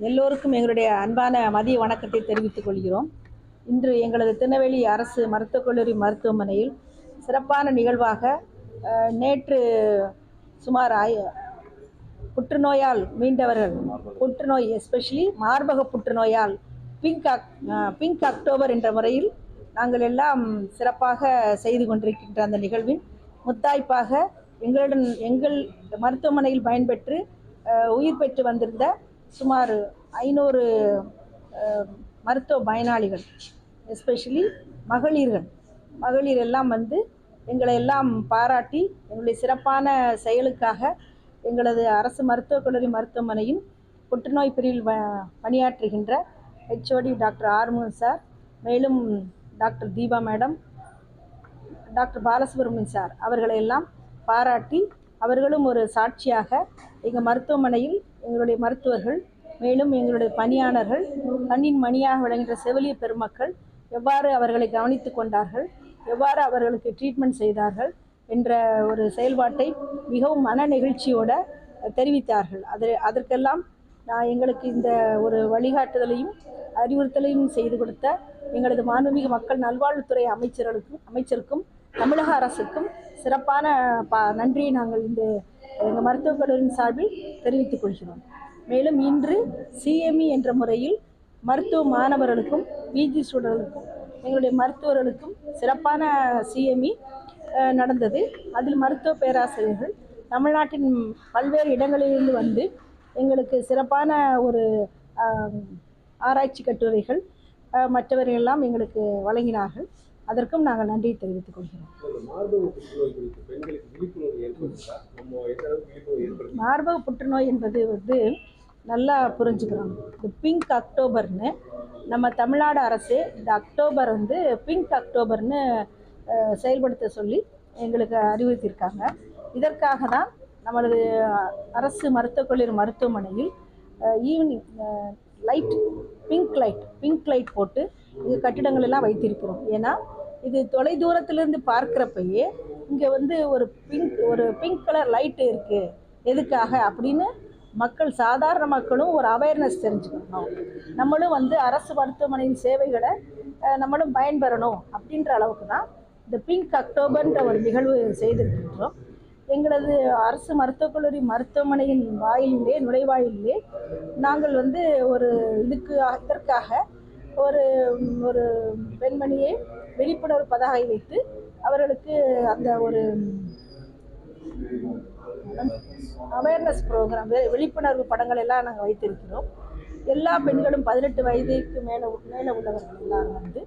எல்லோருக்கும் எங்களுடைய அன்பான மதிய வணக்கத்தை தெரிவித்துக் கொள்கிறோம். இன்று எங்களது திருநெல்வேலி அரசு மருத்துவக் கல்லூரி மருத்துவமனையில் சிறப்பான நிகழ்வாக நேற்று சுமார் ஆய புற்றுநோயால் மீண்டவர்கள் புற்றுநோய் எஸ்பெஷலி மார்பக புற்றுநோயால் பிங்க் அக் பிங்க் அக்டோபர் என்ற முறையில் நாங்கள் எல்லாம் சிறப்பாக செய்து கொண்டிருக்கின்ற அந்த நிகழ்வின் முத்தாய்ப்பாக எங்களுடன் எங்கள் மருத்துவமனையில் பயன்பெற்று உயிர் பெற்று வந்திருந்த சுமார் ஐநூறு மருத்துவ பயனாளிகள் எஸ்பெஷலி மகளிர்கள். மகளிர் எல்லாம் வந்து எங்களை எல்லாம் பாராட்டி எங்களுடைய சிறப்பான செயலுக்காக எங்களது அரசு மருத்துவக் கல்லூரி மருத்துவமனையின் புற்றுநோய் பிரிவில் ப- பணியாற்றுகின்ற ஹெச்ஓடி டாக்டர் ஆர்முகன் சார் மேலும் doctor Deepa madam doctor Balasubramanian sir அவர்களை எல்லாம் பாராட்டி அவர்களும் ஒரு சாட்சியாக எங்கள் மருத்துவமனையில் எங்களுடைய மருத்துவர்கள் மேலும் எங்களுடைய பணியாளர்கள் கண்ணின் மணியாக விளங்குகின்ற செவிலிய பெருமக்கள் எவ்வாறு அவர்களை கவனித்து கொண்டார்கள் எவ்வாறு அவர்களுக்கு ட்ரீட்மெண்ட் செய்தார்கள் என்ற ஒரு செயல்பாட்டை மிகவும் மன நெகிழ்ச்சியோட தெரிவித்தார்கள். அது அதற்கெல்லாம் நான் எங்களுக்கு இந்த ஒரு வழிகாட்டுதலையும் அறிவுறுத்தலையும் செய்து கொடுத்த எங்களது மாண்புமிகு மக்கள் நல்வாழ்வுத்துறை அமைச்சர்களுக்கும் அமைச்சருக்கும் தமிழக அரசுக்கும் சிறப்பான பா நன்றியை நாங்கள் இந்த எங்கள் மருத்துவக் கல்லூரியின் சார்பில் தெரிவித்துக் கொள்கிறோம். மேலும் இன்று சிஎம்இ என்ற முறையில் மருத்துவ மாணவர்களுக்கும் பிஜி ஸ்டூடெண்ட்களுக்கும் எங்களுடைய மருத்துவர்களுக்கும் சிறப்பான சிஎம்இ நடந்தது. அதில் மருத்துவ பேராசிரியர்கள் தமிழ்நாட்டின் பல்வேறு இடங்களிலிருந்து வந்து எங்களுக்கு சிறப்பான ஒரு ஆராய்ச்சி கட்டுரைகள் மற்றவர்கள் மற்றவர்களெல்லாம் எங்களுக்கு வழங்கினார்கள். அதற்கும் நாங்கள் நன்றி தெரிவித்துக் கொள்கிறோம். மார்பக புற்றுநோய் என்பது வந்து நல்லா புரிஞ்சுக்கிறோம் இந்த பிங்க் அக்டோபர்னு நம்ம தமிழ்நாடு அரசு இந்த அக்டோபர் வந்து பிங்க் அக்டோபர்னு செயல்படுத்த சொல்லி எங்களுக்கு அறிவுறுத்தியிருக்காங்க. இதற்காக தான் நமது அரசு மருத்துவக் கல்லூரி மருத்துவமனையில் evening light pink light pink light போட்டு இங்கே கட்டிடங்கள் எல்லாம் வைத்திருக்கிறோம். ஏன்னா இது தொலை தூரத்திலிருந்து பார்க்குறப்பயே இங்கே வந்து ஒரு பிங்க் ஒரு பிங்க் கலர் லைட்டு இருக்குது எதுக்காக? அப்படின்னு மக்கள் சாதாரண மக்களும் ஒரு அவேர்னஸ் தெரிஞ்சுக்கணும். நம்மளும் வந்து அரசு மருத்துவமனையின் சேவைகளை நம்மளும் பயன்பெறணும் அப்படின்ற அளவுக்கு தான் இந்த பிங்க் அக்டோபர்ன்ற ஒரு நிகழ்வு செய்திருக்கின்றோம். எங்களது அரசு மருத்துவக் கல்லூரி மருத்துவமனையின் வாயிலே நுழைவாயிலே நாங்கள் வந்து ஒரு இதுக்கு இதற்காக ஒரு ஒரு பெண்மணியை விழிப்புணர்வு பதாகை வைத்து அவர்களுக்கு அந்த ஒரு அவேர்னஸ் ப்ரோக்ராம் விழிப்புணர்வு படங்கள் எல்லாம் நாங்கள் வைத்திருக்கிறோம். எல்லா பெண்களும் பதினெட்டு வயதுக்கு மேலே மேலே உள்ளவர்கள் எல்லாம் வந்து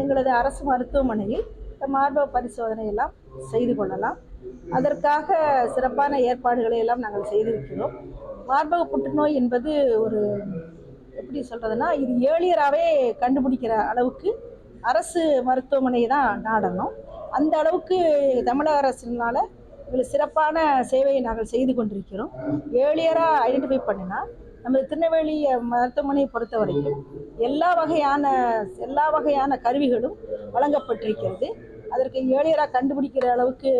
எங்களது அரசு மருத்துவமனையில் மார்பக பரிசோதனை எல்லாம் செய்து கொள்ளலாம். அதற்காக சிறப்பான ஏற்பாடுகளை எல்லாம் நாங்கள் செய்திருக்கிறோம். மார்பக புற்றுநோய் என்பது ஒரு எப்படி சொல்கிறதுனா இது ஏழியராகவே கண்டுபிடிக்கிற அளவுக்கு அரசு மருத்துவமனை தான் நாடணும். அந்த அளவுக்கு தமிழக அரசினால் எங்களுக்கு சிறப்பான சேவையை நாங்கள் செய்து கொண்டிருக்கிறோம். ஏழியராக ஐடென்டிஃபை பண்ணினா நமது திருநெல்வேலி மருத்துவமனையை பொறுத்த வரைக்கும் எல்லா வகையான எல்லா வகையான கருவிகளும் வழங்கப்பட்டிருக்கிறது. அதற்கு ஏழியராக கண்டுபிடிக்கிற அளவுக்கு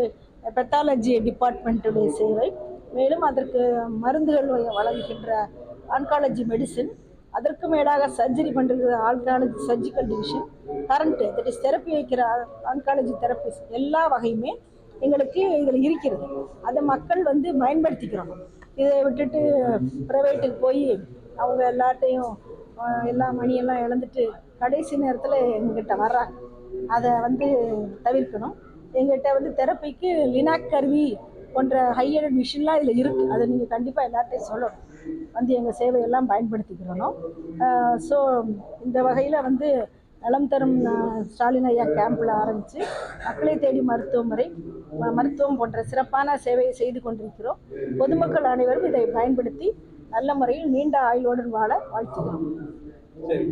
பெத்தாலஜி டிபார்ட்மெண்ட்டுடைய சேவை மேலும் அதற்கு மருந்துகள் வழங்குகின்ற ஆன்காலஜி மெடிசின் அதற்கு மேலாக சர்ஜரி பண்ணுறது oncology surgical division current that is therapy வைக்கிற ஆன்காலஜி தெரப்பிஸ் எல்லா வகையுமே எங்களுக்கு இதில் இருக்கிறது. அதை மக்கள் வந்து பயன்படுத்திக்கிறோம். இதை விட்டுட்டு ப்ரைவேட்டுக்கு போய் அவங்க எல்லாத்தையும் எல்லா மணியெல்லாம் இழந்துட்டு கடைசி நேரத்தில் எங்ககிட்ட வர்றாங்க. அதை வந்து தவிர்க்கணும். எங்ககிட்ட வந்து தெரப்பிக்கு லினாக் கருவி போன்ற ஹையர் மிஷின்லாம் இதில் இருக்குது அதை நீங்கள் கண்டிப்பாக எல்லார்ட்டையும் சொல்லணும். வந்து எங்கள் சேவையெல்லாம் பயன்படுத்திக்கிறணும். ஸோ இந்த வகையில் வந்து நலம் தரும் ஸ்டாலின் ஐயா கேம்பில் ஆரம்பித்து மக்களை தேடி மருத்துவமுறை மருத்துவம் போன்ற சிறப்பான சேவையை செய்து கொண்டிருக்கிறோம். பொதுமக்கள் அனைவரும் இதை பயன்படுத்தி நல்ல முறையில் நீண்ட ஆயுளுடன் வாழ வாழ்த்துகிறோம். சரி.